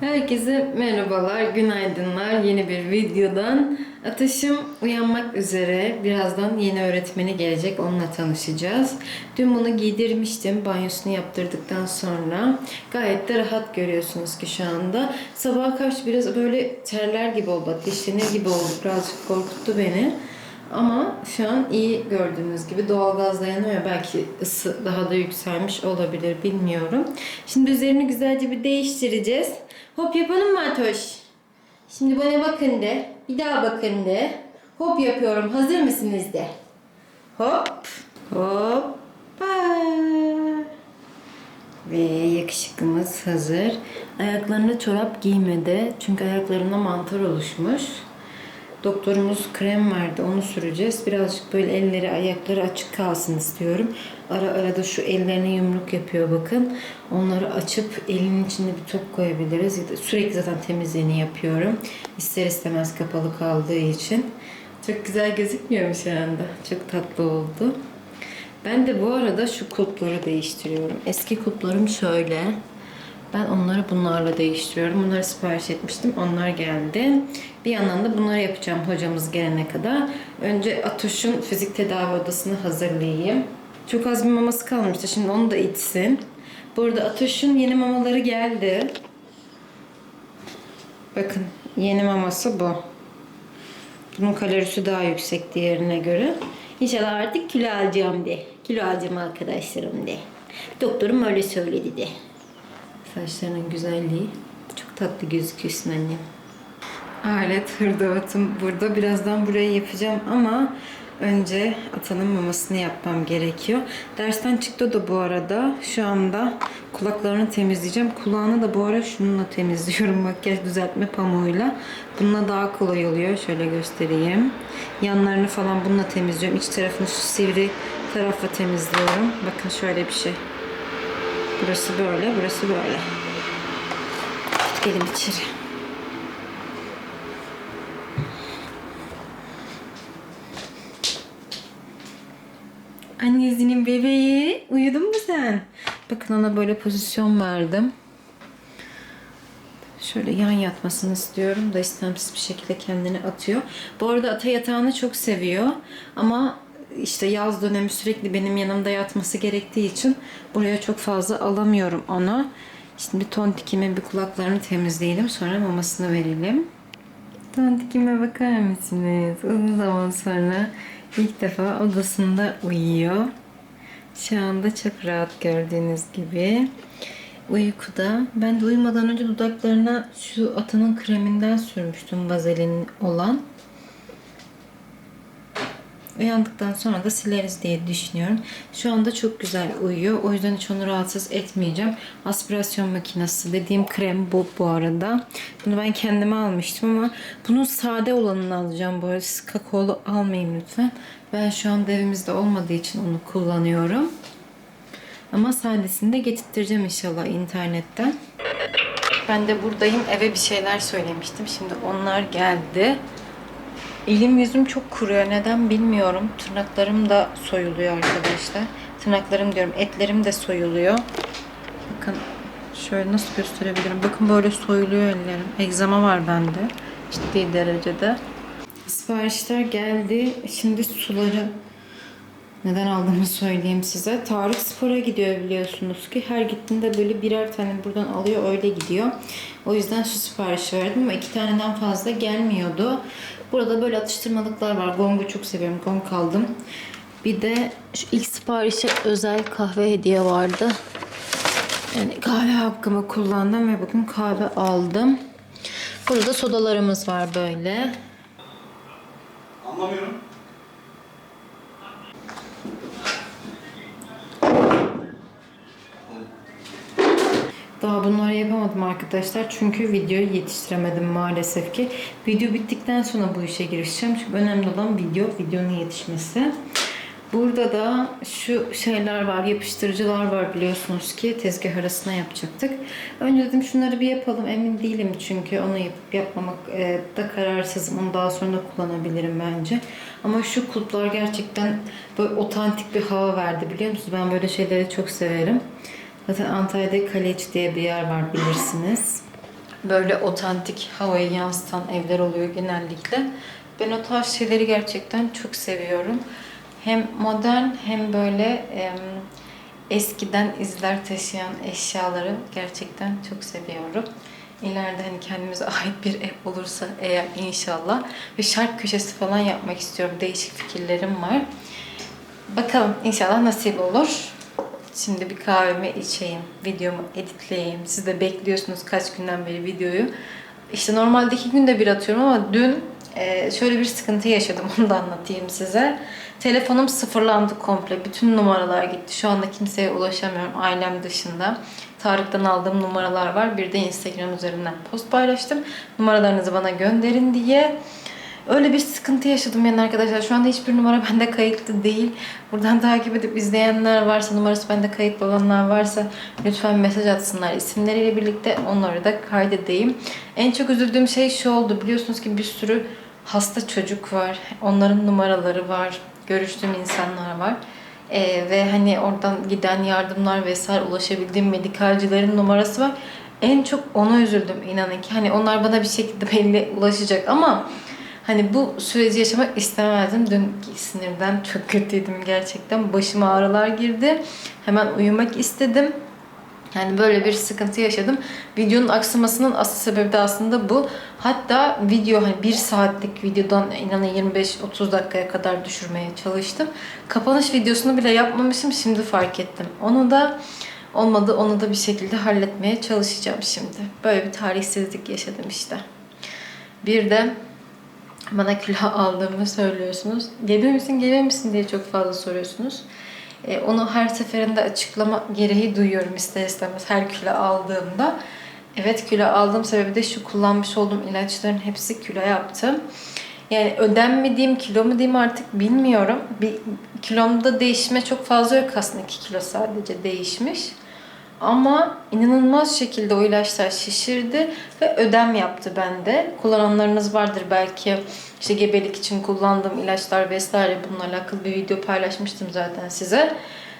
Herkese merhabalar, günaydınlar. Yeni bir videodan. Ateşim uyanmak üzere. Birazdan yeni öğretmeni gelecek. Onunla tanışacağız. Dün bunu giydirmiştim. Banyosunu yaptırdıktan sonra. Gayet de rahat görüyorsunuz ki şu anda. Sabaha karşı biraz böyle terler gibi oldu. Ateşlenir gibi oldu. Birazcık korkuttu beni. Ama şu an iyi gördüğünüz gibi doğalgaz dayanıyor. Belki ısı daha da yükselmiş olabilir bilmiyorum. Şimdi üzerini güzelce bir değiştireceğiz. Hop yapalım mı Atoş? Şimdi bana bakın de. Bir daha bakın de. Hop yapıyorum. Hazır mısınız de. Hop. Hoppa. Ve yakışıklımız hazır. Ayaklarına çorap giymedi. Çünkü ayaklarına mantar oluşmuş. Doktorumuz krem verdi. Onu süreceğiz. Birazcık böyle elleri, ayakları açık kalsın istiyorum. Ara ara da şu ellerine yumruk yapıyor bakın. Onları açıp elinin içine bir top koyabiliriz. Sürekli zaten temizliğini yapıyorum. İster istemez kapalı kaldığı için. Çok güzel gözükmüyor mu şu anda? Çok tatlı oldu. Ben de bu arada şu kulpları değiştiriyorum. Eski kulplarım şöyle. Ben onları bunlarla değiştiriyorum. Bunları sipariş etmiştim. Onlar geldi. Bir yandan da bunları yapacağım hocamız gelene kadar. Önce Atoş'un fizik tedavi odasını hazırlayayım. Çok az bir maması kalmıştı. Şimdi onu da içsin. Bu arada Atoş'un yeni mamaları geldi. Bakın yeni maması bu. Bunun kalorisi daha yüksek diğerine göre. İnşallah artık kilo alacağım de. Kilo alacağım arkadaşlarım de. Doktorum öyle söyledi de. Saçlarının güzelliği. Çok tatlı gözüküyorsun annem. Alet hırdavatım burada. Birazdan burayı yapacağım ama önce atanın mamasını yapmam gerekiyor. Dersten çıktı da bu arada. Şu anda kulaklarını temizleyeceğim. Kulağını da bu ara şununla temizliyorum. Makyaj düzeltme pamuğuyla. Bununla daha kolay oluyor. Şöyle göstereyim. Yanlarını falan bununla temizliyorum. İç tarafını şu sivri tarafla temizliyorum. Bakın şöyle bir şey. Burası böyle, burası böyle. Gelin içeri. Annesinin bebeği. Uyudun mu sen? Bakın ona böyle pozisyon verdim. Şöyle yan yatmasını istiyorum da istemsiz bir şekilde kendini atıyor. Bu arada ata yatağını çok seviyor. Ama işte yaz dönemi sürekli benim yanımda yatması gerektiği için buraya çok fazla alamıyorum onu. Şimdi tontikime bir kulaklarını temizleyelim. Sonra mamasını verelim. Tontikime bakar mısınız? Uzun zaman sonra ilk defa odasında uyuyor. Şu anda çok rahat gördüğünüz gibi. Uykuda. Ben de uyumadan önce dudaklarına şu atanın kreminden sürmüştüm vazelin olan. Uyandıktan sonra da sileriz diye düşünüyorum. Şu anda çok güzel uyuyor. O yüzden hiç onu rahatsız etmeyeceğim. Aspirasyon makinesi dediğim krem bu bu arada. Bunu ben kendime almıştım ama bunun sade olanını alacağım bu arada. Siz kakaolu almayın lütfen. Ben şu anda evimizde olmadığı için onu kullanıyorum. Ama sadesini de getirttireceğim inşallah internetten. Ben de buradayım. Eve bir şeyler söylemiştim. Şimdi onlar geldi. Elim yüzüm çok kuruyor. Neden bilmiyorum. Tırnaklarım da soyuluyor arkadaşlar. Tırnaklarım diyorum. Etlerim de soyuluyor. Bakın şöyle nasıl gösterebilirim. Bakın böyle soyuluyor ellerim. Egzama var bende. Ciddi derecede. Siparişler geldi. Şimdi suları neden aldığımı söyleyeyim size. Tarık spora gidiyor biliyorsunuz ki. Her gittiğinde böyle birer tane buradan alıyor öyle gidiyor. O yüzden şu siparişi verdim ama iki taneden fazla gelmiyordu. Burada böyle atıştırmalıklar var. Gong'u çok seviyorum. Gong aldım. Bir de şu ilk siparişe özel kahve hediye vardı. Yani kahve hakkımı kullandım ve bugün kahve aldım. Burada sodalarımız var böyle. Anlamıyorum. Daha bunları yapamadım arkadaşlar. Çünkü videoyu yetiştiremedim maalesef ki. Video bittikten sonra bu işe girişeceğim. Çünkü önemli olan video, videonun yetişmesi. Burada da şu şeyler var, yapıştırıcılar var biliyorsunuz ki tezgah arasına yapacaktık. Önce dedim şunları bir yapalım. Emin değilim çünkü onu yapıp yapmamak e, da kararsızım. Onu daha sonra kullanabilirim bence. Ama şu kulplar gerçekten böyle otantik bir hava verdi biliyor musunuz? Ben böyle şeyleri çok severim. Zaten Antalya'da Kaleç diye bir yer var bilirsiniz. böyle otantik havayı yansıtan evler oluyor genellikle. Ben o tarz şeyleri gerçekten çok seviyorum. Hem modern hem böyle em, eskiden izler taşıyan eşyaları gerçekten çok seviyorum. İleride hani kendimize ait bir ev olursa eğer inşallah ve şark köşesi falan yapmak istiyorum. Değişik fikirlerim var. Bakalım inşallah nasip olur. Şimdi bir kahvemi içeyim, videomu editleyeyim. Siz de bekliyorsunuz kaç günden beri videoyu. İşte normalde iki günde bir atıyorum ama dün e, şöyle bir sıkıntı yaşadım. Onu da anlatayım size. Telefonum sıfırlandı komple. Bütün numaralar gitti. Şu anda kimseye ulaşamıyorum ailem dışında. Tarık'tan aldığım numaralar var. Bir de Instagram üzerinden post paylaştım. Numaralarınızı bana gönderin diye. Öyle bir sıkıntı yaşadım yani arkadaşlar. Şu anda hiçbir numara bende kayıtlı değil. Buradan takip edip izleyenler varsa, numarası bende kayıtlı olanlar varsa lütfen mesaj atsınlar. İsimleriyle birlikte onları da kaydedeyim. En çok üzüldüğüm şey şu oldu. Biliyorsunuz ki bir sürü hasta çocuk var. Onların numaraları var. Görüştüğüm insanlar var. Ee, ve hani oradan giden yardımlar vesaire ulaşabildiğim medikalcilerin numarası var. En çok ona üzüldüm inanın ki. Hani onlar bana bir şekilde belli ulaşacak ama Hani bu süreci yaşamak istemezdim. Dün sinirden çok kötüydüm gerçekten. Başıma ağrılar girdi. Hemen uyumak istedim. Yani böyle bir sıkıntı yaşadım. Videonun aksamasının asıl sebebi de aslında bu. Hatta video hani bir saatlik videodan inanın 25-30 dakikaya kadar düşürmeye çalıştım. Kapanış videosunu bile yapmamışım. Şimdi fark ettim. Onu da olmadı. Onu da bir şekilde halletmeye çalışacağım şimdi. Böyle bir tarihsizlik yaşadım işte. Bir de bana kilo aldığımı söylüyorsunuz. Gebe misin, gebe misin diye çok fazla soruyorsunuz. E, onu her seferinde açıklama gereği duyuyorum ister istemez her kilo aldığımda. Evet kilo aldığım sebebi de şu kullanmış olduğum ilaçların hepsi kilo yaptı. Yani diyeyim, kilo mu diyeyim artık bilmiyorum. Bir kilomda değişme çok fazla yok aslında. 2 kilo sadece değişmiş. Ama inanılmaz şekilde o ilaçlar şişirdi ve ödem yaptı bende. Kullananlarınız vardır belki işte gebelik için kullandığım ilaçlar vesaire bununla alakalı bir video paylaşmıştım zaten size.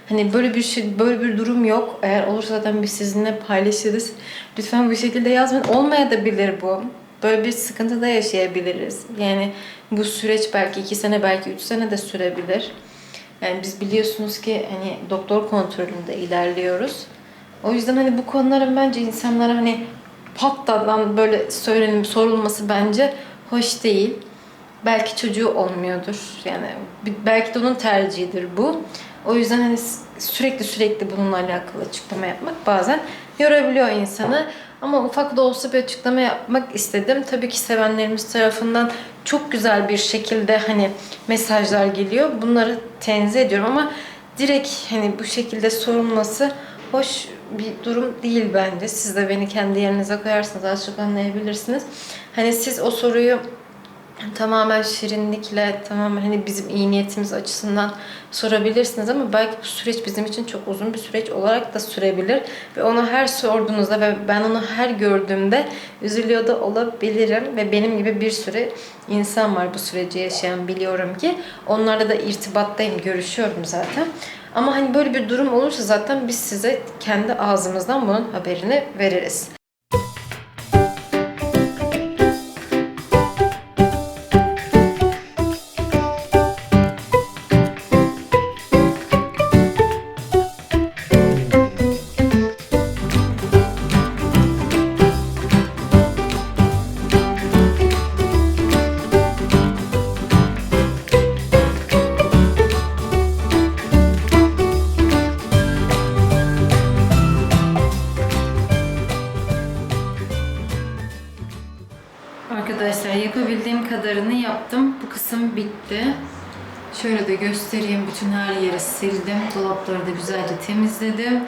Hani böyle bir şey, böyle bir durum yok. Eğer olursa zaten biz sizinle paylaşırız. Lütfen bu şekilde yazmayın. Olmaya da bilir bu. Böyle bir sıkıntı da yaşayabiliriz. Yani bu süreç belki iki sene, belki üç sene de sürebilir. Yani biz biliyorsunuz ki hani doktor kontrolünde ilerliyoruz. O yüzden hani bu konuların bence insanlara hani patladan böyle söylenip sorulması bence hoş değil. Belki çocuğu olmuyordur. Yani belki de onun tercihidir bu. O yüzden hani sürekli sürekli bununla alakalı açıklama yapmak bazen yorabiliyor insanı. Ama ufak da olsa bir açıklama yapmak istedim. Tabii ki sevenlerimiz tarafından çok güzel bir şekilde hani mesajlar geliyor. Bunları tenzih ediyorum ama direkt hani bu şekilde sorulması hoş bir durum değil bence. Siz de beni kendi yerinize koyarsanız az çok anlayabilirsiniz. Hani siz o soruyu tamamen şirinlikle, tamamen hani bizim iyi niyetimiz açısından sorabilirsiniz ama belki bu süreç bizim için çok uzun bir süreç olarak da sürebilir ve onu her sorduğunuzda ve ben onu her gördüğümde üzülüyor da olabilirim ve benim gibi bir sürü insan var bu süreci yaşayan biliyorum ki onlarla da irtibattayım, görüşüyorum zaten. Ama hani böyle bir durum olursa zaten biz size kendi ağzımızdan bunun haberini veririz. Sildim. Dolapları da güzelce temizledim.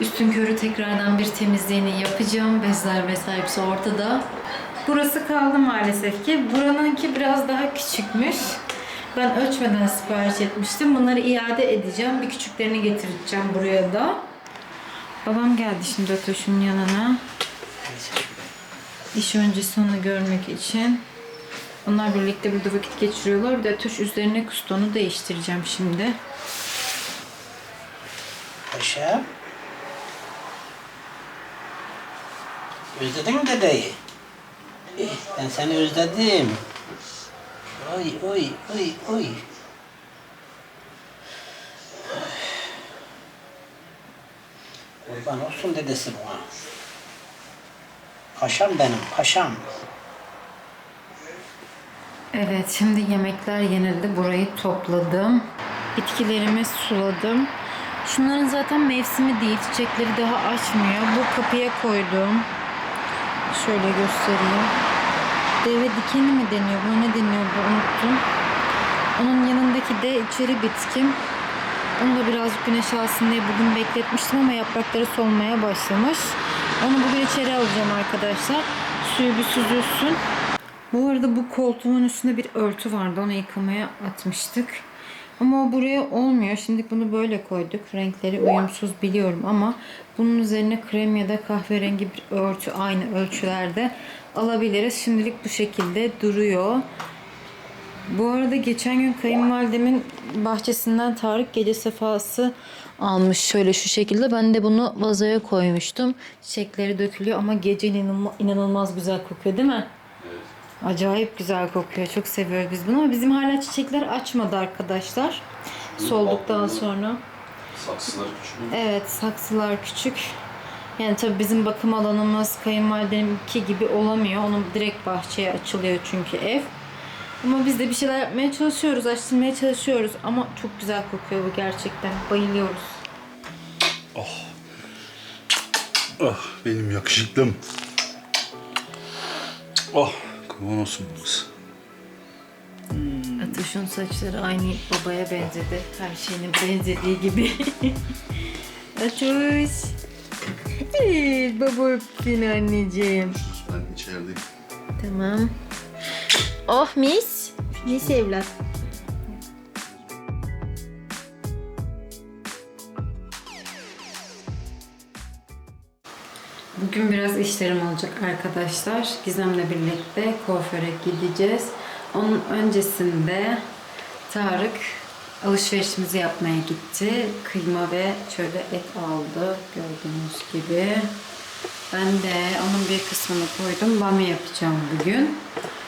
Üstün körü tekrardan bir temizliğini yapacağım. Bezler vesaire hepsi ortada. Burası kaldı maalesef ki. Buranınki biraz daha küçükmüş. Ben ölçmeden sipariş etmiştim. Bunları iade edeceğim. Bir küçüklerini getireceğim buraya da. Babam geldi şimdi Ötoş'un yanına. İş öncesi onu görmek için. Onlar birlikte burada vakit geçiriyorlar. Bir de tuş üzerine kustu onu değiştireceğim şimdi. Paşa. Özledin mi dedeyi? Eh, Ben seni özledim. Oy oy oy oy. Kurban olsun dedesi buna. Paşam benim, paşam. Evet şimdi yemekler yenildi. Burayı topladım. Bitkilerimi suladım. Şunların zaten mevsimi değil. Çiçekleri daha açmıyor. Bu kapıya koydum. Şöyle göstereyim. Deve dikeni mi deniyor? Bu ne deniyor? Bu unuttum. Onun yanındaki de içeri bitkim. Onu da birazcık güneş alsın diye bugün bekletmiştim ama yaprakları solmaya başlamış. Onu bugün içeri alacağım arkadaşlar. Suyu bir süzülsün. Bu arada bu koltuğun üstünde bir örtü vardı. Onu yıkamaya atmıştık. Ama o buraya olmuyor. Şimdi bunu böyle koyduk. Renkleri uyumsuz biliyorum ama bunun üzerine krem ya da kahverengi bir örtü aynı ölçülerde alabiliriz. Şimdilik bu şekilde duruyor. Bu arada geçen gün kayınvalidemin bahçesinden Tarık gece sefası almış şöyle şu şekilde. Ben de bunu vazoya koymuştum. Çiçekleri dökülüyor ama gece inanılma- inanılmaz güzel kokuyor değil mi? Acayip güzel kokuyor. Çok seviyoruz biz bunu ama bizim hala çiçekler açmadı arkadaşlar. Solduktan sonra. Saksılar küçük? Evet saksılar küçük. Yani tabii bizim bakım alanımız kayınvalideminki gibi olamıyor. Onun direkt bahçeye açılıyor çünkü ev. Ama biz de bir şeyler yapmaya çalışıyoruz, açtırmaya çalışıyoruz. Ama çok güzel kokuyor bu gerçekten. Bayılıyoruz. Oh benim yakışıklım. Oh bu kız. Atış'ın saçları aynı babaya benzedi. Her şeyinin benzediği gibi. Atış. Evet baba öptün anneciğim. Ben içerideyim. Tamam. Oh mis. Mis evlat. Bugün biraz işlerim olacak arkadaşlar. Gizem'le birlikte kuaföre gideceğiz. Onun öncesinde Tarık alışverişimizi yapmaya gitti. Kıyma ve şöyle et aldı gördüğünüz gibi. Ben de onun bir kısmını koydum. Bamya yapacağım bugün.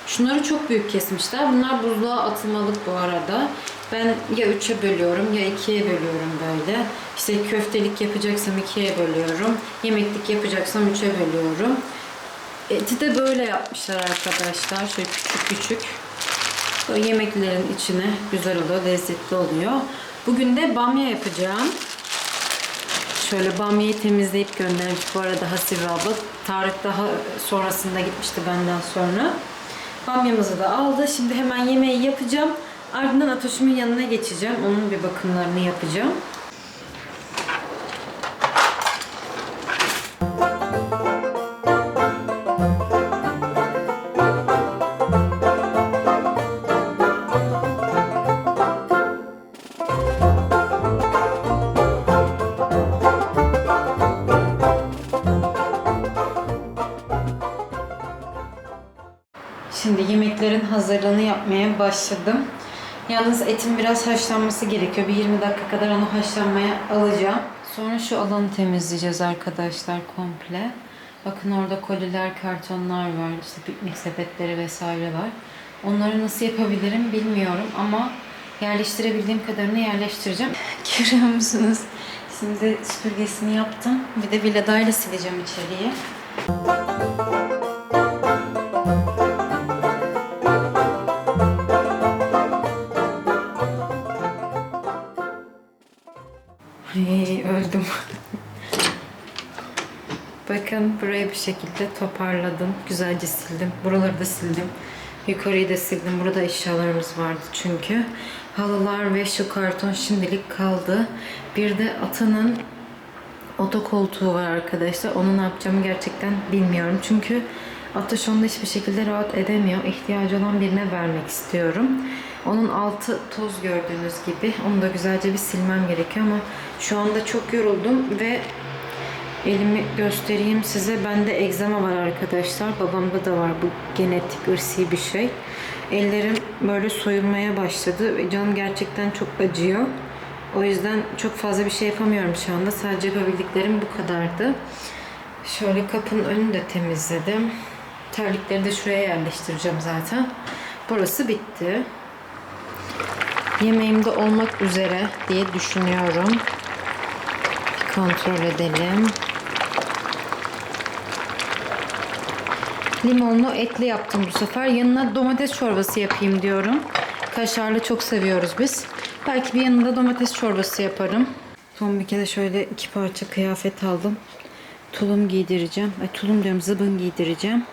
Şunları çok büyük kesmişler. Bunlar buzluğa atılmalık bu arada. Ben ya üçe bölüyorum ya ikiye bölüyorum böyle. İşte köftelik yapacaksam ikiye bölüyorum. Yemeklik yapacaksam üçe bölüyorum. Eti de böyle yapmışlar arkadaşlar. Şöyle küçük küçük. Böyle yemeklerin içine güzel oluyor, lezzetli oluyor. Bugün de bamya yapacağım. Şöyle bamyayı temizleyip göndermiş bu arada Hasibe abla. Tarık daha sonrasında gitmişti benden sonra. Bamyamızı da aldı. Şimdi hemen yemeği yapacağım. Ardından Atoş'umun yanına geçeceğim. Onun bir bakımlarını yapacağım. Şimdi yemeklerin hazırlığını yapmaya başladım. Yalnız etin biraz haşlanması gerekiyor. Bir 20 dakika kadar onu haşlanmaya alacağım. Sonra şu alanı temizleyeceğiz arkadaşlar komple. Bakın orada koliler, kartonlar var. İşte piknik sepetleri vesaire var. Onları nasıl yapabilirim bilmiyorum ama yerleştirebildiğim kadarını yerleştireceğim. Görüyor musunuz? Şimdi süpürgesini yaptım. Bir de villadayla sileceğim içeriği. Ay, öldüm. Bakın burayı bir şekilde toparladım. Güzelce sildim. Buraları da sildim. Yukarıyı da sildim. Burada eşyalarımız vardı çünkü. Halılar ve şu karton şimdilik kaldı. Bir de Atan'ın oto koltuğu var arkadaşlar. Onu ne yapacağımı gerçekten bilmiyorum. Çünkü Ataş onda hiçbir şekilde rahat edemiyor. İhtiyacı olan birine vermek istiyorum. Onun altı toz gördüğünüz gibi. Onu da güzelce bir silmem gerekiyor ama şu anda çok yoruldum ve elimi göstereyim size. Bende egzama var arkadaşlar. Babamda da var bu genetik ırsi bir şey. Ellerim böyle soyulmaya başladı ve canım gerçekten çok acıyor. O yüzden çok fazla bir şey yapamıyorum şu anda. Sadece yapabildiklerim bu kadardı. Şöyle kapının önünü de temizledim. Terlikleri de şuraya yerleştireceğim zaten. Burası bitti. Yemeğimde olmak üzere diye düşünüyorum. Bir kontrol edelim. Limonlu etli yaptım bu sefer. Yanına domates çorbası yapayım diyorum. Kaşarlı çok seviyoruz biz. Belki bir yanında domates çorbası yaparım. Son bir kere şöyle iki parça kıyafet aldım. Tulum giydireceğim. Ay tulum diyorum zıbın giydireceğim.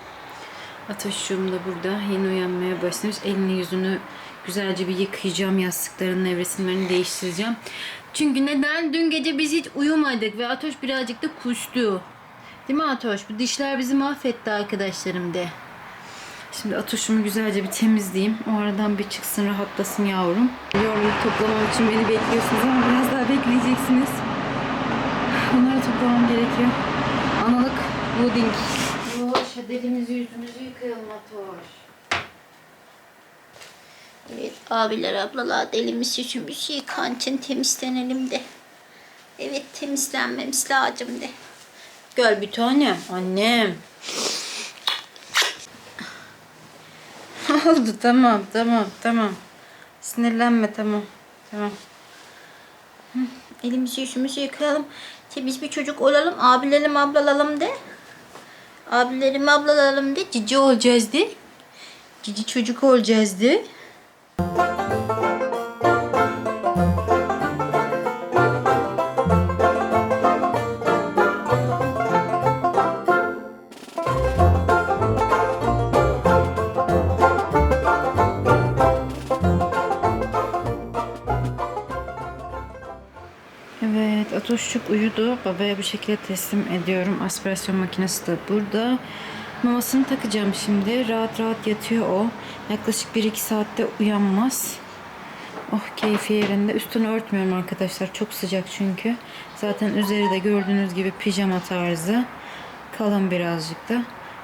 Ataşım da burada yeni uyanmaya başlamış. Elini yüzünü güzelce bir yıkayacağım. Yastıkların nevresimlerini değiştireceğim. Çünkü neden? Dün gece biz hiç uyumadık ve Atoş birazcık da kuştu. Değil mi Atoş? Bu dişler bizi mahvetti arkadaşlarım de. Şimdi Atoş'umu güzelce bir temizleyeyim. O aradan bir çıksın rahatlasın yavrum. Yoruluk toplamam için beni bekliyorsunuz ama biraz daha bekleyeceksiniz. Bunları toplamam gerekiyor. Analık puding. Atoş elimizi yüzümüzü yıkayalım Atoş. Abiler ablalar elimiz yüzümüz yıkansın temizlenelim de. Evet temizlenmemiz lazım de. Gel bir tanem. Annem. Oldu tamam tamam tamam. Sinirlenme tamam. Tamam. Elimizi yüzümüzü yıkayalım. Temiz bir çocuk olalım. Abilerim ablalalım de. Abilerim ablalalım de. Cici olacağız de. Cici çocuk olacağız de. Evet Atoşçuk uyudu. Babaya bu şekilde teslim ediyorum. Aspirasyon makinesi de burada. Mamasını takacağım şimdi. Rahat rahat yatıyor o. Yaklaşık 1-2 saatte uyanmaz. Oh keyfi yerinde. Üstünü örtmüyorum arkadaşlar. Çok sıcak çünkü. Zaten üzeri de gördüğünüz gibi pijama tarzı. Kalın birazcık da.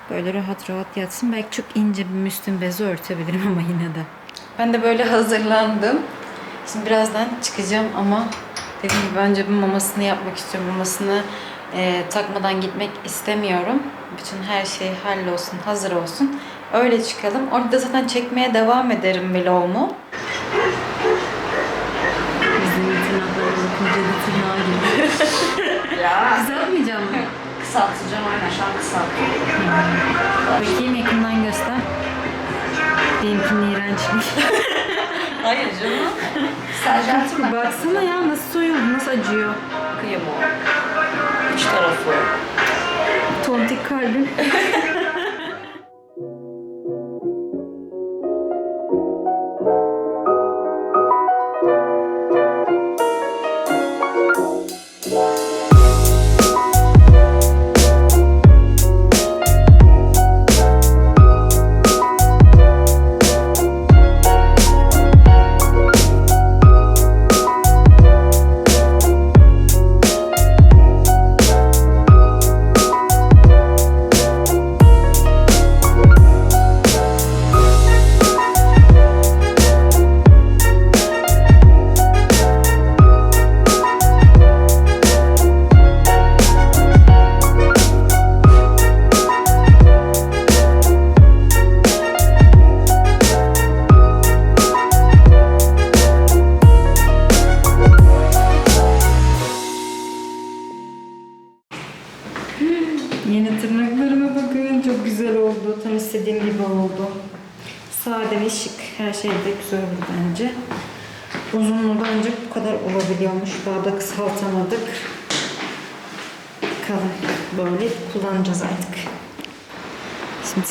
Böyle rahat rahat yatsın. Belki çok ince bir müslüm bezi örtebilirim ama yine de. Ben de böyle hazırlandım. Şimdi birazdan çıkacağım ama dediğim gibi önce bir mamasını yapmak istiyorum. Mamasını e, takmadan gitmek istemiyorum. Bütün her şey hallolsun, hazır olsun. Öyle çıkalım. Orada zaten çekmeye devam ederim vlogumu. Bizim tırnaklarımız kocaeli tırnağı gibi. Ya Kızartmayacağım mı? kısaltacağım aynen şu an kısaltıyorum. Bakayım yakından göster. Benimkinin iğrençmiş. Hayır canım. Serjantım bak. Baksana ya nasıl soyuldu, nasıl acıyor. Kıyım o. Üç tarafı. Tontik kalbim.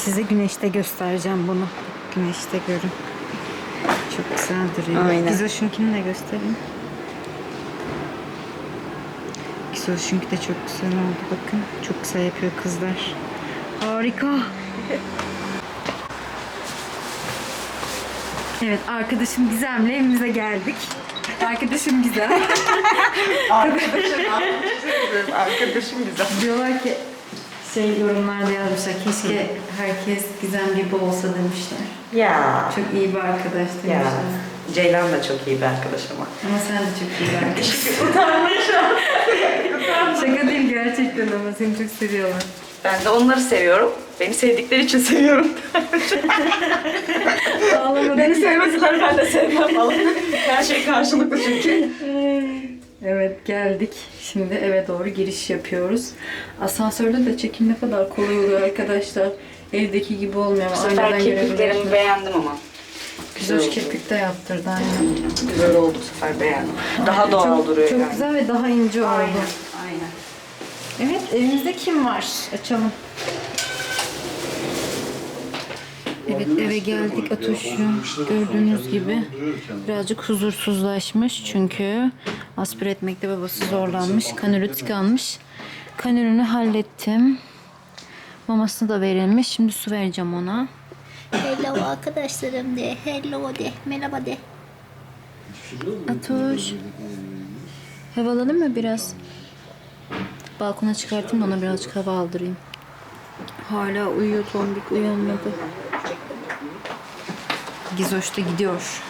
size güneşte göstereceğim bunu. Güneşte görün. Çok güzel duruyor. Aynen. Gizoş'unkini de göstereyim. Gizoş'unki de çok güzel oldu bakın. Çok güzel yapıyor kızlar. Harika. Evet arkadaşım Gizem'le evimize geldik. Arkadaşım Gizem. Arkadaşım, arkadaşım güzel. Diyorlar ki şey yorumlarda yazmışlar keşke herkes Gizem gibi olsa demişler. Ya. Çok iyi bir arkadaş Ya. demişler. Ceylan da çok iyi bir arkadaş ama. Ama sen de çok iyi bir arkadaş. Utanmışım. Şaka değil gerçekten ama seni çok seviyorlar. Ben de onları seviyorum. Beni sevdikleri için seviyorum. Beni sevmeseler ben de sevmem falan. Her şey karşılıklı çünkü. Evet geldik. Şimdi eve doğru giriş yapıyoruz. Asansörde de çekim ne kadar kolay oluyor arkadaşlar. Evdeki gibi olmuyor. Bu sefer kirpiklerimi beğendim ama. Güzel hoş kirpik de yaptırdı aynen. Güzel oldu bu sefer beğendim. Daha doğal çok, duruyor Çok yani. güzel ve daha ince oldu. Aynen. Aynen. Evet evimizde kim var? Açalım. Evet eve geldik Atoş'u. Gördüğünüz gibi birazcık huzursuzlaşmış çünkü aspir etmekte babası zorlanmış. Kanülü tıkanmış. Kanülünü hallettim. Mamasını da verilmiş. Şimdi su vereceğim ona. Hello arkadaşlarım de. Hello de. Merhaba de. Atoş. Havalanır mı biraz? Balkona çıkartayım da ona birazcık hava aldırayım. Hala uyuyor Tombik uyanmadı. Gizoş da gidiyor.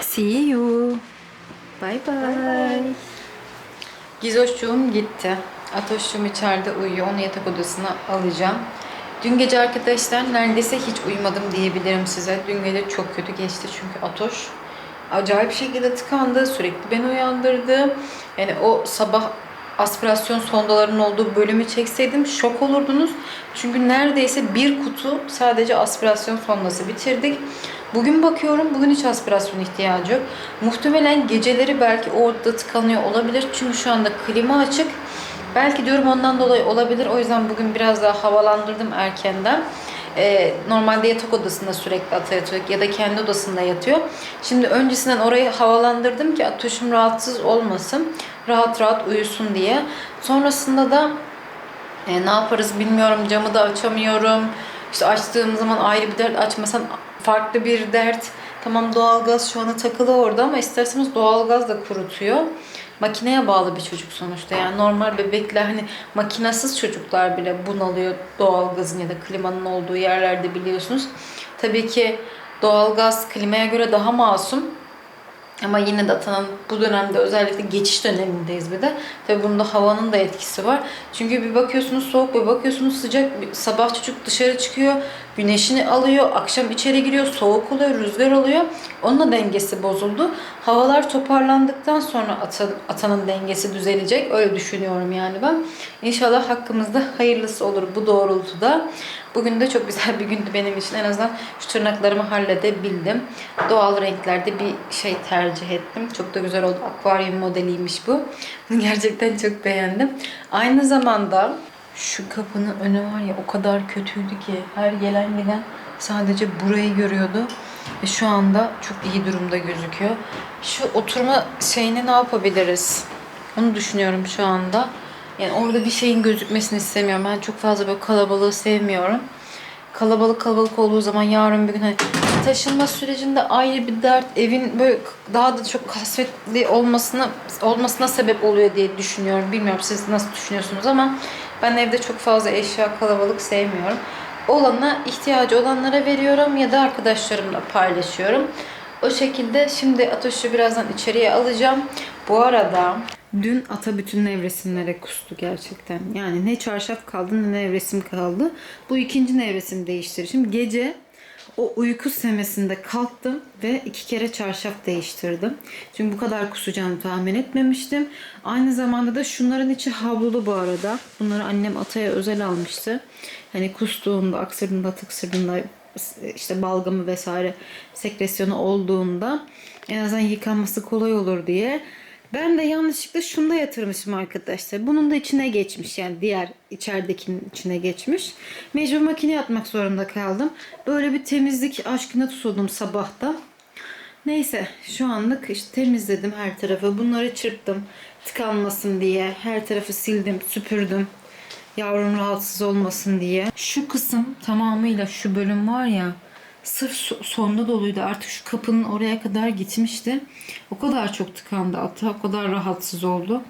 See you. Bye bye. Gizoşçuğum gitti. Atoşçuğum içeride uyuyor. Onu yatak odasına alacağım. Dün gece arkadaşlar neredeyse hiç uyumadım diyebilirim size. Dün gece çok kötü geçti çünkü Atoş acayip şekilde tıkandı. Sürekli beni uyandırdı. Yani o sabah aspirasyon sondalarının olduğu bölümü çekseydim şok olurdunuz. Çünkü neredeyse bir kutu sadece aspirasyon sondası bitirdik. Bugün bakıyorum bugün hiç aspirasyon ihtiyacı yok. Muhtemelen geceleri belki orada tıkanıyor olabilir. Çünkü şu anda klima açık. Belki diyorum ondan dolayı olabilir. O yüzden bugün biraz daha havalandırdım erkenden. Ee, normalde yatak odasında sürekli ata yatıyor ya da kendi odasında yatıyor. Şimdi öncesinden orayı havalandırdım ki Atoş'um rahatsız olmasın. Rahat rahat uyusun diye. Sonrasında da e, ne yaparız bilmiyorum. Camı da açamıyorum. İşte açtığım zaman ayrı bir dert, açmasam farklı bir dert. Tamam doğalgaz şu anda takılı orada ama isterseniz doğalgaz da kurutuyor. Makineye bağlı bir çocuk sonuçta. Yani normal bebekler hani makinasız çocuklar bile bunalıyor doğalgazın ya da klimanın olduğu yerlerde biliyorsunuz. Tabii ki doğalgaz klimaya göre daha masum. Ama yine de Atan'ın bu dönemde özellikle geçiş dönemindeyiz bir de. Tabii bunda havanın da etkisi var. Çünkü bir bakıyorsunuz soğuk bir bakıyorsunuz sıcak. Sabah çocuk dışarı çıkıyor. Güneşini alıyor. Akşam içeri giriyor. Soğuk oluyor. Rüzgar oluyor. Onun da dengesi bozuldu. Havalar toparlandıktan sonra Atan, Atan'ın dengesi düzelecek. Öyle düşünüyorum yani ben. İnşallah hakkımızda hayırlısı olur bu doğrultuda. Bugün de çok güzel bir gündü benim için. En azından şu tırnaklarımı halledebildim. Doğal renklerde bir şey tercih ettim. Çok da güzel oldu. Akvaryum modeliymiş bu. Bunu gerçekten çok beğendim. Aynı zamanda şu kapının önü var ya o kadar kötüydü ki her gelen giden sadece burayı görüyordu. Ve şu anda çok iyi durumda gözüküyor. Şu oturma şeyini ne yapabiliriz? Onu düşünüyorum şu anda. Yani orada bir şeyin gözükmesini istemiyorum. Ben çok fazla böyle kalabalığı sevmiyorum. Kalabalık kalabalık olduğu zaman yarın bir gün hani taşınma sürecinde ayrı bir dert, evin böyle daha da çok kasvetli olmasına olmasına sebep oluyor diye düşünüyorum. Bilmiyorum siz nasıl düşünüyorsunuz ama ben evde çok fazla eşya kalabalık sevmiyorum. Olana ihtiyacı olanlara veriyorum ya da arkadaşlarımla paylaşıyorum. O şekilde şimdi Atoş'u birazdan içeriye alacağım. Bu arada dün ata bütün nevresimlere kustu gerçekten. Yani ne çarşaf kaldı ne nevresim kaldı. Bu ikinci nevresim değiştirdi. Şimdi gece o uyku semesinde kalktım ve iki kere çarşaf değiştirdim. Çünkü bu kadar kusacağını tahmin etmemiştim. Aynı zamanda da şunların içi havlulu bu arada. Bunları annem Atay'a özel almıştı. Hani kustuğunda, aksırdığında, tıksırdığında işte balgamı vesaire sekresyonu olduğunda en azından yıkanması kolay olur diye. Ben de yanlışlıkla şunda yatırmışım arkadaşlar. Bunun da içine geçmiş yani diğer içeridekinin içine geçmiş. Mecbur makineye atmak zorunda kaldım. Böyle bir temizlik aşkına tutuldım sabahta. Neyse şu anlık işte temizledim her tarafı. Bunları çırptım tıkanmasın diye. Her tarafı sildim, süpürdüm. Yavrum rahatsız olmasın diye. Şu kısım tamamıyla şu bölüm var ya sırf so- sonda doluydu. Artık şu kapının oraya kadar gitmişti. O kadar çok tıkandı ata. O kadar rahatsız oldu.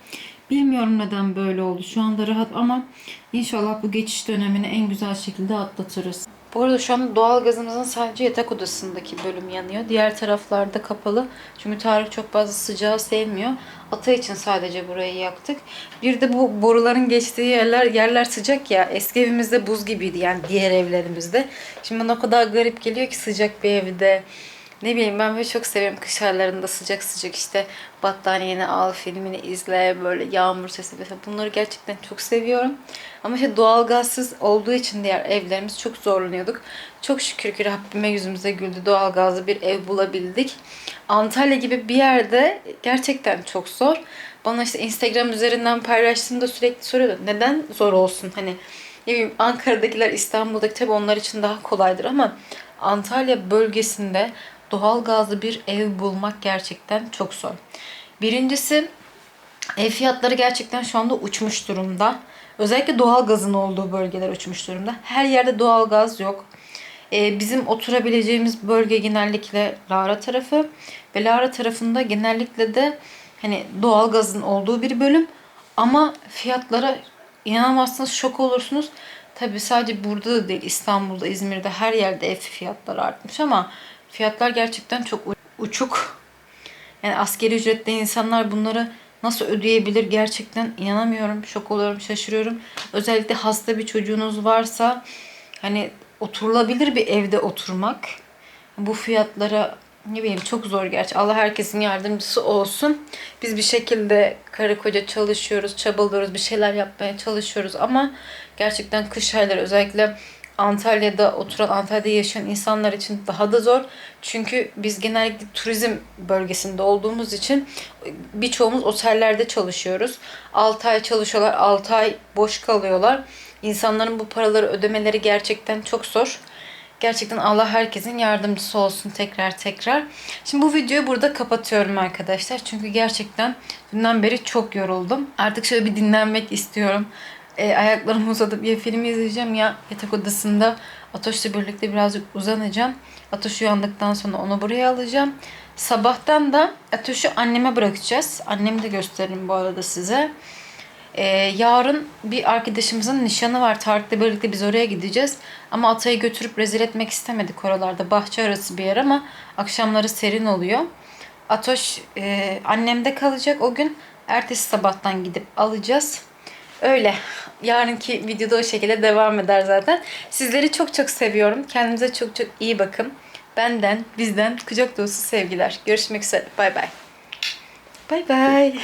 Bilmiyorum neden böyle oldu. Şu anda rahat ama inşallah bu geçiş dönemini en güzel şekilde atlatırız. Bu arada şu anda doğal gazımızın sadece yatak odasındaki bölüm yanıyor. Diğer taraflarda kapalı. Çünkü Tarık çok fazla sıcağı sevmiyor. Ata için sadece burayı yaktık. Bir de bu boruların geçtiği yerler yerler sıcak ya. Eski evimizde buz gibiydi yani diğer evlerimizde. Şimdi bana o kadar garip geliyor ki sıcak bir evde. Ne bileyim ben böyle çok seviyorum kış aylarında sıcak sıcak işte battaniyeni al, filmini izle, böyle yağmur sesi mesela bunları gerçekten çok seviyorum. Ama işte doğalgazsız olduğu için diğer evlerimiz çok zorlanıyorduk. Çok şükür ki Rabbime yüzümüze güldü doğalgazlı bir ev bulabildik. Antalya gibi bir yerde gerçekten çok zor. Bana işte Instagram üzerinden paylaştığımda sürekli soruyordu. Neden zor olsun? Hani ne bileyim Ankara'dakiler İstanbul'daki tabii onlar için daha kolaydır ama Antalya bölgesinde doğal gazlı bir ev bulmak gerçekten çok zor. Birincisi ev fiyatları gerçekten şu anda uçmuş durumda. Özellikle doğal gazın olduğu bölgeler uçmuş durumda. Her yerde doğal gaz yok. Ee, bizim oturabileceğimiz bölge genellikle Lara tarafı ve Lara tarafında genellikle de hani doğal gazın olduğu bir bölüm ama fiyatlara inanamazsınız şok olursunuz. Tabi sadece burada da değil İstanbul'da, İzmir'de her yerde ev fiyatları artmış ama fiyatlar gerçekten çok uçuk. Yani askeri ücretli insanlar bunları nasıl ödeyebilir gerçekten inanamıyorum. Şok oluyorum, şaşırıyorum. Özellikle hasta bir çocuğunuz varsa hani oturulabilir bir evde oturmak bu fiyatlara ne bileyim çok zor gerçi. Allah herkesin yardımcısı olsun. Biz bir şekilde karı koca çalışıyoruz, çabalıyoruz, bir şeyler yapmaya çalışıyoruz ama gerçekten kış ayları özellikle Antalya'da oturan, Antalya'da yaşayan insanlar için daha da zor. Çünkü biz genellikle turizm bölgesinde olduğumuz için birçoğumuz otellerde çalışıyoruz. 6 ay çalışıyorlar, 6 ay boş kalıyorlar. İnsanların bu paraları ödemeleri gerçekten çok zor. Gerçekten Allah herkesin yardımcısı olsun tekrar tekrar. Şimdi bu videoyu burada kapatıyorum arkadaşlar. Çünkü gerçekten dünden beri çok yoruldum. Artık şöyle bir dinlenmek istiyorum. E, ayaklarımı uzatıp ya film izleyeceğim ya yatak odasında Atoş'la birlikte birazcık uzanacağım. Atoş uyandıktan sonra onu buraya alacağım. Sabahtan da Atoş'u anneme bırakacağız. Annemi de gösteririm bu arada size. Ee, yarın bir arkadaşımızın nişanı var. Tarık'la birlikte biz oraya gideceğiz. Ama Atay'ı götürüp rezil etmek istemedik oralarda. Bahçe arası bir yer ama akşamları serin oluyor. Atoş e, annemde kalacak o gün. Ertesi sabahtan gidip alacağız. Öyle. Yarınki videoda o şekilde devam eder zaten. Sizleri çok çok seviyorum. Kendinize çok çok iyi bakın. Benden, bizden kucak dolusu sevgiler. Görüşmek üzere. Bay bay. Bay bay.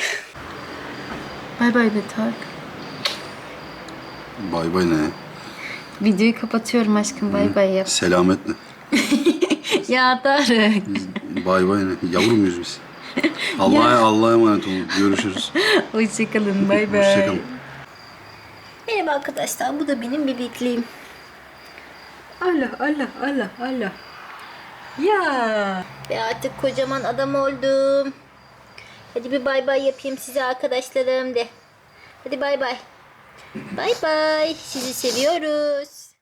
Bay bay de Tarık. Bay bay ne? Videoyu kapatıyorum aşkım. Bay bay yap. Selametle. Ya Tarık. Bay bay ne? Yavrum muyuz biz? Allah'a Allah'a emanet olun. Görüşürüz. Hoşçakalın. Bay bay. Hoşçakalın. Merhaba arkadaşlar bu da benim bebekliğim. Allah Allah Allah Allah. Ya. Ve artık kocaman adam oldum. Hadi bir bay bay yapayım size arkadaşlarım de. Hadi bay bay. Bay bay. Sizi seviyoruz.